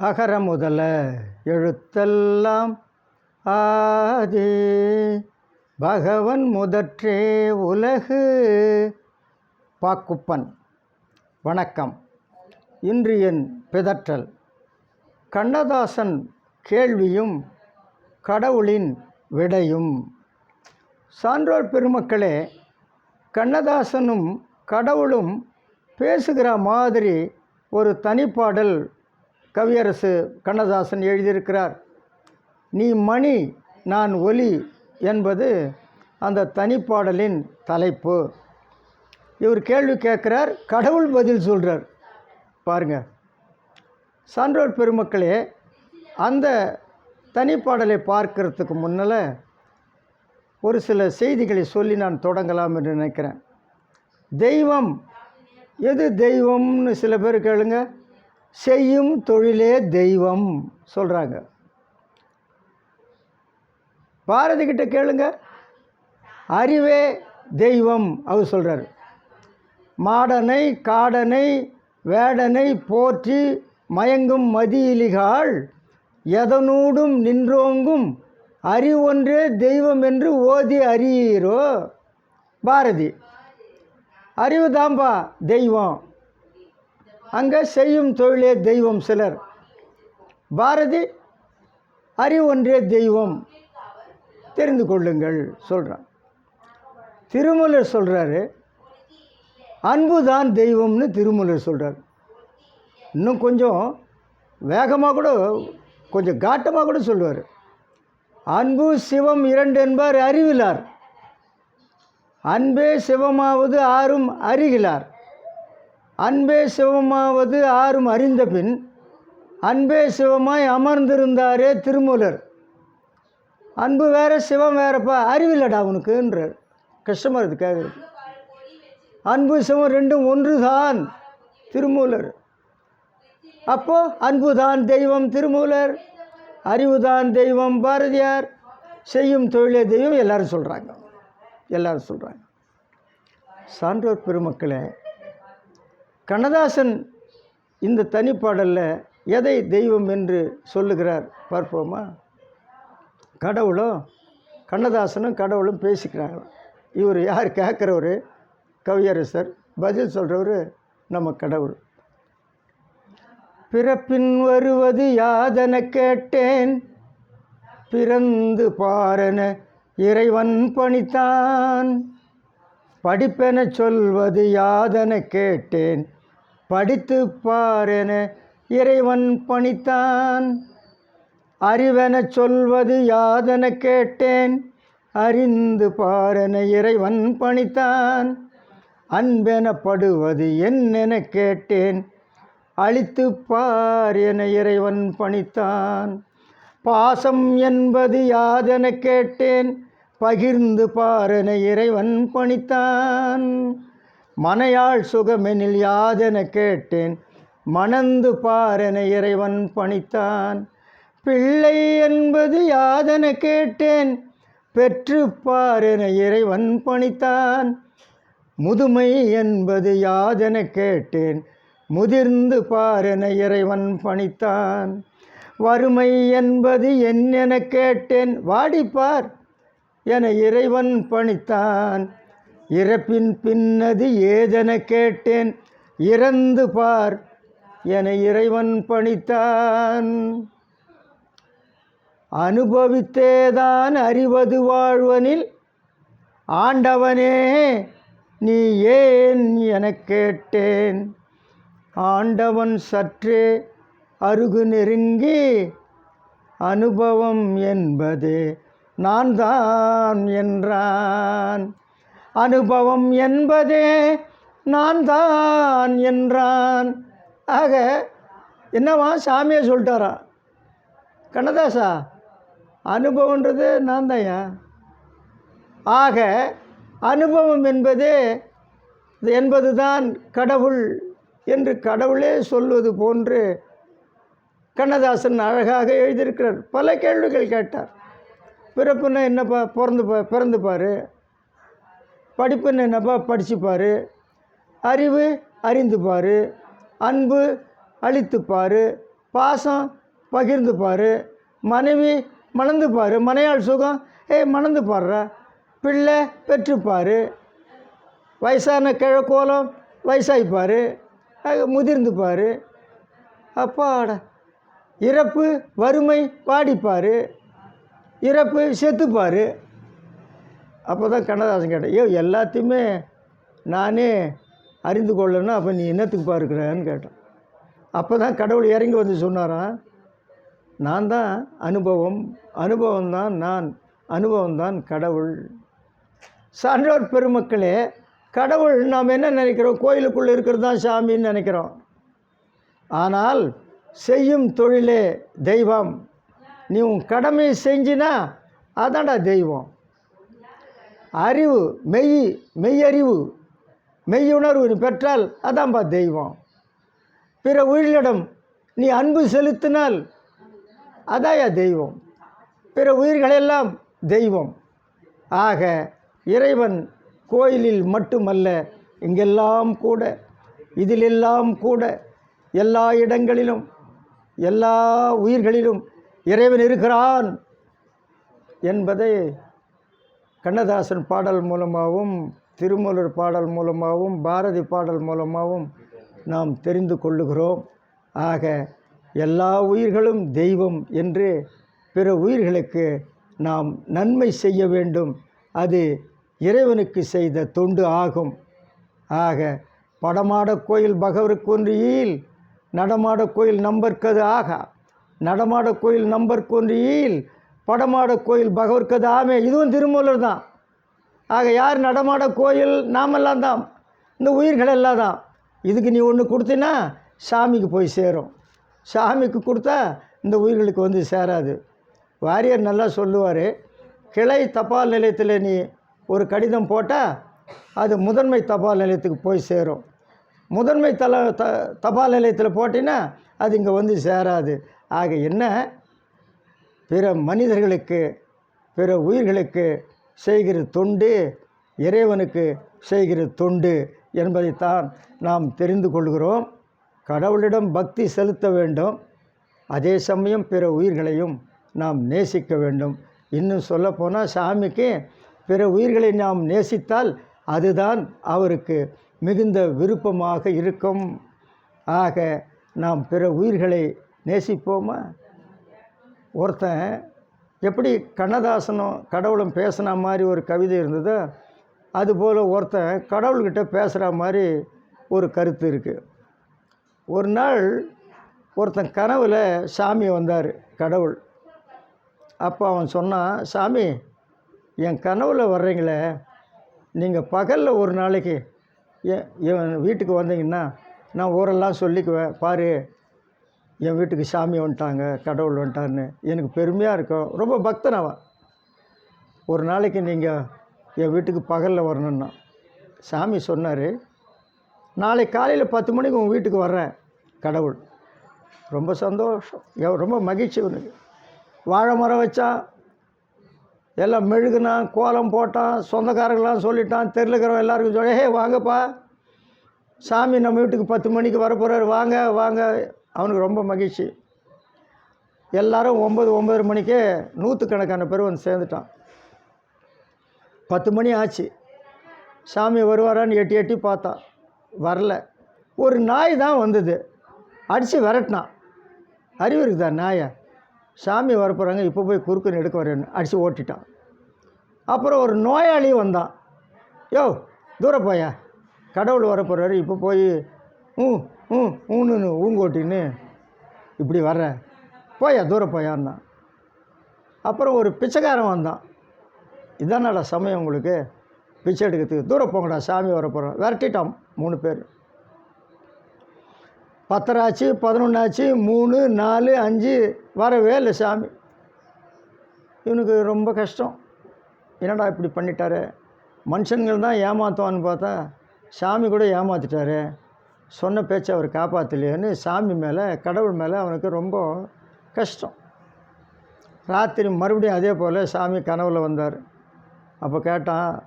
அகர முதல எழுத்தெல்லாம் ஆதி. பகவன் முதற்றே உலகு. பாக்குப்பன் வணக்கம். இன்று என் பிதற்றல். கண்ணதாசன் கேள்வியும் கடவுளின் விடையும். சான்றோர் பெருமக்களே கண்ணதாசனும் கடவுளும் பேசுகிற மாதிரி ஒரு தனிப்பாடல் கவியரசு கண்ணதாசன் எழுதியிருக்கிறார் நீ மணி நான் ஒலி என்பது அந்த தனிப்பாடலின் தலைப்பு. இவர் கேள்வி கேட்குறார் கடவுள் பதில் சொல்கிறார் பாருங்க. சான்றோர் பெருமக்களே அந்த தனிப்பாடலை பார்க்கறதுக்கு முன்னால் ஒரு சில செய்திகளை சொல்லி நான் தொடங்கலாம் என்று நினைக்கிறேன். தெய்வம். எது தெய்வம்னு சில பேர் கேளுங்கள் செய்யும் தொழிலே தெய்வம் சொல்கிறாங்க பாரதி கிட்ட கேளுங்க. அறிவே தெய்வம் அவர் சொல்கிறார் மாடனை காடனை வேடனை போற்றி மயங்கும் மதியிலிகாள் எதனூடும் நின்றோங்கும் அறிவொன்றே தெய்வம் என்று ஓதி அறியீரோ? பாரதி அறிவுதாம்பா தெய்வம்? அங்கே செய்யும் தொழிலே தெய்வம் சிலர். பாரதி அறிவு ஒன்றே தெய்வம். தெரிந்து கொள்ளுங்கள் சொல்கிறான் திருமலர் சொல்கிறாரு அன்பு தான் தெய்வம்னு திருமலர் சொல்கிறார் இன்னும் கொஞ்சம் வேகமாக கூட கொஞ்சம் காட்டமாக கூட சொல்லுவார். அன்பு சிவம் இரண்டு என்பார் அறிவிலார். அன்பே சிவமாவது ஆறும் அறிகிறார் அன்பே சிவமாவது ஆறும் அறிந்த பின் அன்பே சிவமாய் அமர்ந்திருந்தாரே திருமூலர். அன்பு வேற சிவம் வேறப்பா அறிவில்லடா உனக்குன்றார் கஷ்டமாக இருக்குது கேட்குறது அன்பு சிவம் ரெண்டும் ஒன்று தான் திருமூலர். அப்போது அன்பு தான் தெய்வம் திருமூலர் அறிவுதான் தெய்வம் பாரதியார். செய்யும் தொழிலே தெய்வம் எல்லாரும் சொல்கிறாங்க எல்லாரும் சொல்கிறாங்க சான்றோர் பெருமக்களே கண்ணதாசன் இந்த தனிப்பாடலில் எதை தெய்வம் என்று சொல்லுகிறார் பார்ப்போமா? கடவுளும் கண்ணதாசனும் கடவுளும் பேசிக்கிறாங்க. இவர் யார் கேட்குறவர்? கவியரசர். பதில் சொல்கிறவர் நம்ம கடவுள். பிறப்பின் வருவது யாதென கேட்டேன். பிறந்து பாரன இறைவன் பணித்தான். படிப்பென சொல்வது யாதென கேட்டேன். படித்து பாரென இறைவன் பணித்தான். அறிவென சொல்வது யாதென கேட்டேன். அறிந்து பாரென இறைவன் பணித்தான். அன்பெனப்படுவது என்னென கேட்டேன். அழித்து பார் என இறைவன் பணித்தான். பாசம் என்பது யாதென கேட்டேன். பகிர்ந்து பாரென இறைவன் பணித்தான். மனையாள் சுகமெனில் யாதென கேட்டேன் மணந்து பாரென இறைவன் பணித்தான். பிள்ளை என்பது யாதென கேட்டேன் பெற்று பாரென இறைவன் பணித்தான். முதுமை என்பது யாதென கேட்டேன் முதிர்ந்து பாரென இறைவன் பணித்தான். வறுமை என்பது என்னென கேட்டேன் வாடிப்பார் என இறைவன் பணித்தான். இறப்பின் பின்னது ஏதென கேட்டேன். இறந்து பார் என இறைவன் பணித்தான். அனுபவித்தேதான் அறிவது வாழ்வனில். ஆண்டவனே நீ ஏன் எனக் கேட்டேன். ஆண்டவன் சற்றே அருகு நெருங்கி அனுபவம் என்பதே நான் தான் என்றான். அனுபவம் என்பதே நான் தான் என்றான். ஆக என்னவா சாமியை சொல்லிட்டாரா? கண்ணதாசா அனுபவன்றது நான் தான்யா ஆக அனுபவம் என்பதே என்பது தான் கடவுள் என்று கடவுளே சொல்வது போன்று கண்ணதாசன் அழகாக எழுதியிருக்கிறார். பல கேள்விகள் கேட்டார். பிறப்புன்னா என்னப்பா பிறந்து பா பிறந்து படிப்புன்னு என்னப்பா? படிச்சுப்பார். அறிவு அறிந்து அன்பு அழித்துப்பார் பாசம் பகிர்ந்துப்பார். மனைவி மணந்துப்பார். மனையாள் சுகம் ஏய் மணந்து பாடுற பிள்ளை பெற்றுப்பார். வயசான கிழக்கோலம் வயசாகிப்பார் முதிர்ந்துப்பார். அப்பாட. இறப்பு வறுமை வாடிப்பார். இறப்பு செத்துப்பார். அப்போ தான் கண்ணதாசன் கேட்டேன் ஐயோ எல்லாத்தையுமே நானே அறிந்து கொள்ளணும் அப்போ நீ என்னத்துக்கு பார்க்குறேன்னு கேட்டேன். அப்போ தான் கடவுள் இறங்கி வந்து சொன்னாராம் நான் தான் அனுபவம் அனுபவம் தான் நான் அனுபவம் தான் கடவுள். சான்றோர் பெருமக்களே கடவுள் நாம் என்ன நினைக்கிறோம்? கோயிலுக்குள்ளே இருக்கிறது தான் சாமின்னு நினைக்கிறோம். ஆனால் செய்யும் தொழிலே தெய்வம். நீ உன் கடமையை செஞ்சினா அதான்டா தெய்வம். அறிவு மெய் மெய்யறிவு மெய்யுணர்வு பெற்றால் அதான்பா தெய்வம். பிற உயிரிடம் நீ அன்பு செலுத்தினால் அதாயா தெய்வம். பிற உயிர்களெல்லாம் தெய்வம். ஆக இறைவன் கோயிலில் மட்டுமல்ல இங்கெல்லாம் கூட இதிலெல்லாம் கூட எல்லா இடங்களிலும் எல்லா உயிர்களிலும் இறைவன் இருக்கிறான் என்பதை கண்ணதாசன் பாடல் மூலமாகவும் திருமூலர் பாடல் மூலமாகவும் பாரதி பாடல் மூலமாகவும் நாம் தெரிந்து கொள்ளுகிறோம். ஆக எல்லா உயிர்களும் தெய்வம் என்று பிற உயிர்களுக்கு நாம் நன்மை செய்ய வேண்டும். அது இறைவனுக்கு செய்த தொண்டு ஆகும். ஆக படமாட கோயில் பகவருக்கொன்றியில் நடமாட கோயில் நம்பர்க்கது ஆகா. நடமாட கோயில் நம்பர்க்கொன்றியில் படமாட கோயில் பகவர்க்கது ஆமே இதுவும் திருமூலர் தான். ஆக யார் நடமாட கோயில்? நாமெல்லாம் தான். இந்த உயிர்கள் எல்லாம் தான். இதுக்கு நீ ஒன்று கொடுத்தினா சாமிக்கு போய் சேரும். சாமிக்கு கொடுத்தா இந்த உயிர்களுக்கு வந்து சேராது. வாரியர் நல்லா சொல்லுவார் கிளை தபால் நிலையத்தில் நீ ஒரு கடிதம் போட்டால் அது முதன்மை தபால் நிலையத்துக்கு போய் சேரும். முதன்மை தல த தபால் நிலையத்தில் போட்டினா அது இங்கே வந்து சேராது. ஆக என்ன? பிற மனிதர்களுக்கு பிற உயிர்களுக்கு செய்கிற தொண்டு இறைவனுக்கு செய்கிற தொண்டு என்பதைத்தான் நாம் தெரிந்து கொள்கிறோம். கடவுளிடம் பக்தி செலுத்த வேண்டும். அதே சமயம் பிற உயிர்களையும் நாம் நேசிக்க வேண்டும். இன்னும் சொல்லப்போனால் சாமிக்கு பிற உயிர்களை நாம் நேசித்தால் அதுதான் அவருக்கு மிகுந்த விருப்பமாக இருக்கும். ஆக நாம் பிற உயிர்களை நேசிப்போமா? ஒருத்தன் எப்படி கண்ணதாசனும் கடவுளும் பேசின மாதிரி ஒரு கவிதை இருந்ததோ அதுபோல் ஒருத்தன் கடவுள்கிட்ட பேசுகிற மாதிரி ஒரு கருத்து இருக்குது ஒரு நாள் ஒருத்தன் கனவில் சாமி வந்தார் கடவுள். அப்போ அவன் சொன்னான் சாமி என் கனவில் வர்றீங்களே நீங்கள் பகலில் ஒரு நாளைக்கு என் என் வீட்டுக்கு வந்தீங்கன்னா நான் ஊரெல்லாம் சொல்லிக்குவேன் பாரு என் வீட்டுக்கு சாமி வந்துட்டாங்க கடவுள் வந்துட்டாருன்னு. எனக்கு பெருமையாக இருக்கும். ரொம்ப பக்தன் அவன். ஒரு நாளைக்கு நீங்கள் என் வீட்டுக்கு பகலில் வரணும்னா சாமி சொன்னார் நாளை காலையில் பத்து மணிக்கு உங்கள் வீட்டுக்கு வர்றேன் கடவுள். ரொம்ப சந்தோஷம். ரொம்ப மகிழ்ச்சி உனக்கு. வாழை மரம் வச்சான் எல்லாம் மெழுகுனான் கோலம் போட்டான் சொந்தக்காரங்களாம் சொல்லிட்டான் தெருல எல்லாருக்கும் சொல்லி ஹே வாங்கப்பா. சாமி நம்ம வீட்டுக்கு பத்து மணிக்கு வரப்போகிறார் வாங்க வாங்க. அவனுக்கு ரொம்ப மகிழ்ச்சி. எல்லாரும் ஒம்பது ஒம்பது மணிக்கே நூற்றுக்கணக்கான பேர் வந்து சேர்ந்துட்டான். பத்து மணி ஆச்சு. சாமி வருவாரான்னு எட்டி எட்டி பார்த்தான் வரல. ஒரு நாய் தான் வந்தது. அடித்து விரட்டினான். அறிவு இருக்குதா நாயை? சாமி வரப்போகிறாங்க இப்போ போய் குறுக்குன்னு எடுக்க வரேன்னு அடித்து ஓட்டிட்டான். அப்புறம் ஒரு நோயாளியும் வந்தான். யோ தூர போயா கடவுள் வரப்போகிறாரு இப்போ போய் ம் ம் ஊன்னு ஊங்கோட்டின்னு இப்படி வர்ற. போயா தூர போயான்னா. அப்புறம் ஒரு பிச்சைக்காரன் வந்தான். இதானடா சமயம் உங்களுக்கு? பிச்சை எடுக்கிறதுக்கு. தூரம் போங்கடா சாமி வரப்போகிறோம் விரட்டிட்டான் மூணு பேர். பத்தராச்சு பதினொன்றாச்சு மூணு நாலு அஞ்சு வரவே இல்லை சாமி. இவனுக்கு ரொம்ப கஷ்டம். என்னடா இப்படி பண்ணிட்டாரு? மனுஷங்கள் தான் ஏமாத்துவான்னு பார்த்தா சாமி கூட ஏமாத்திட்டாரு. சொன்ன பேச்சை அவர் காப்பாற்றலையேன்னு சாமி மேலே கடவுள் மேலே அவனுக்கு ரொம்ப கஷ்டம். ராத்திரி மறுபடியும் அதே போல் சாமி கனவில் வந்தார். அப்போ கேட்டான்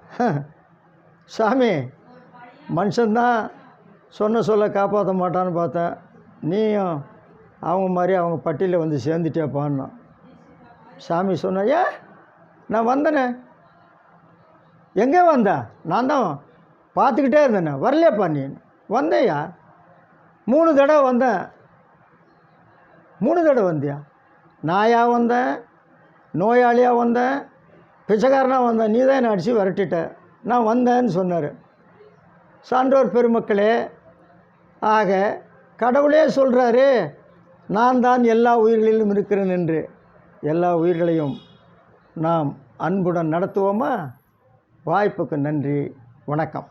சாமி மனுஷன்தான் சொன்ன சொல்ல காப்பாற்ற மாட்டான்னு பார்த்தேன். நீயும் அவங்க மாதிரி அவங்க பட்டியலில் வந்து சேர்ந்துட்டே சாமி சொன்ன ஏ நான் வந்தேனே. எங்கே வந்தேன் நான் தான் பார்த்துக்கிட்டே இருந்தேனே. வரலையப்பா நீ. வந்தேயா? மூணு தடவை வந்தேன் மூணு தடவை வந்தியா? நாயாக வந்தேன் நோயாளியாக வந்தேன் பிச்சைக்காரனாக வந்தேன் நீ தான் என்னை அடித்து விரட்டிட்ட. நான் வந்தேன்னு சொன்னார். சான்றோர் பெருமக்களே ஆக கடவுளே சொல்கிறாரு நான் தான் எல்லா உயிர்களிலும் இருக்கிறேன் என்று. எல்லா உயிர்களையும் நாம் அன்புடன் நடத்துவோமா? வாய்ப்புக்கு நன்றி. வணக்கம்.